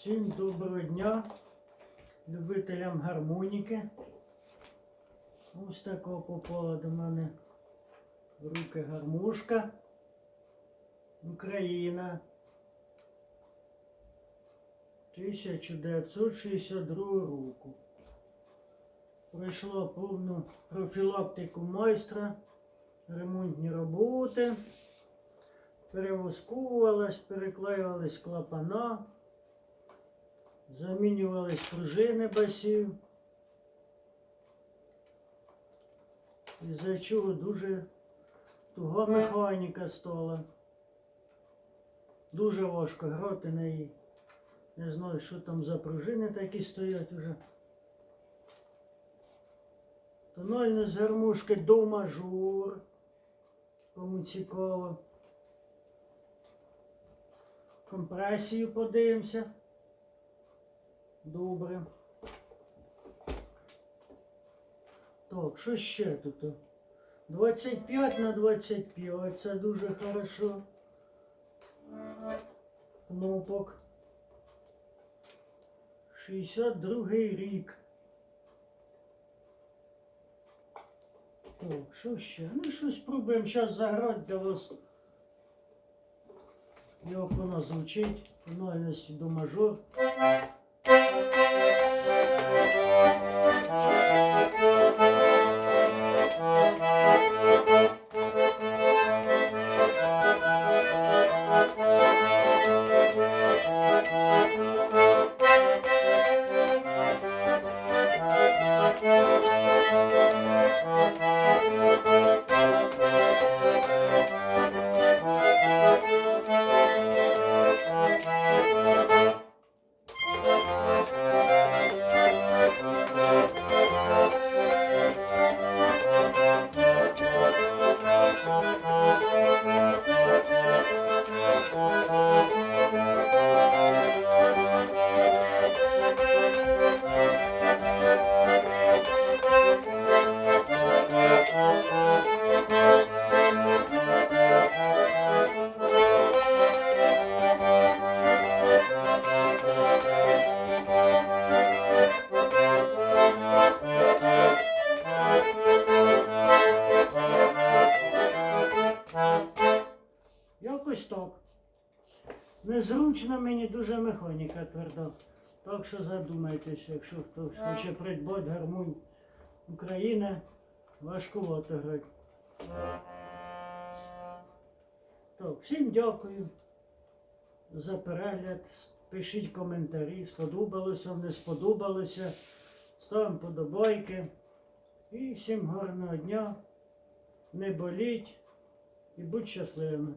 Всім доброго дня, любителям гармоніки. Ось такого попала до мене в руки гармошка. Україна. 1962 року. Пройшла повну профілактику майстра, ремонтні роботи, перевоскувалась, переклеювались клапана. Замінювались пружини басів. Із-за чого дуже туга механіка стала. Дуже важко грати на їй. Не знаю, що там за пружини такі стоять уже. Тональність гармошки до мажор. Кому цікаво. Компресію подивимося. Добре. Так, що ще тут? 25 на 25, це дуже хорошо. Кнопок. 62 рік. Так, що ще? Ну, щось спробуємо зараз заграти для вас. Як вона звучить. Тональність до мажор. Якось так. Незручно мені дуже механіка тверда. Так що задумайтесь, якщо хтось хоче придбати гармонь України, важкувато грати. Так, всім дякую за перегляд. Пишіть коментарі, сподобалося, не сподобалося. Ставимо подобайки. І всім гарного дня. Не боліть і будь щасливими.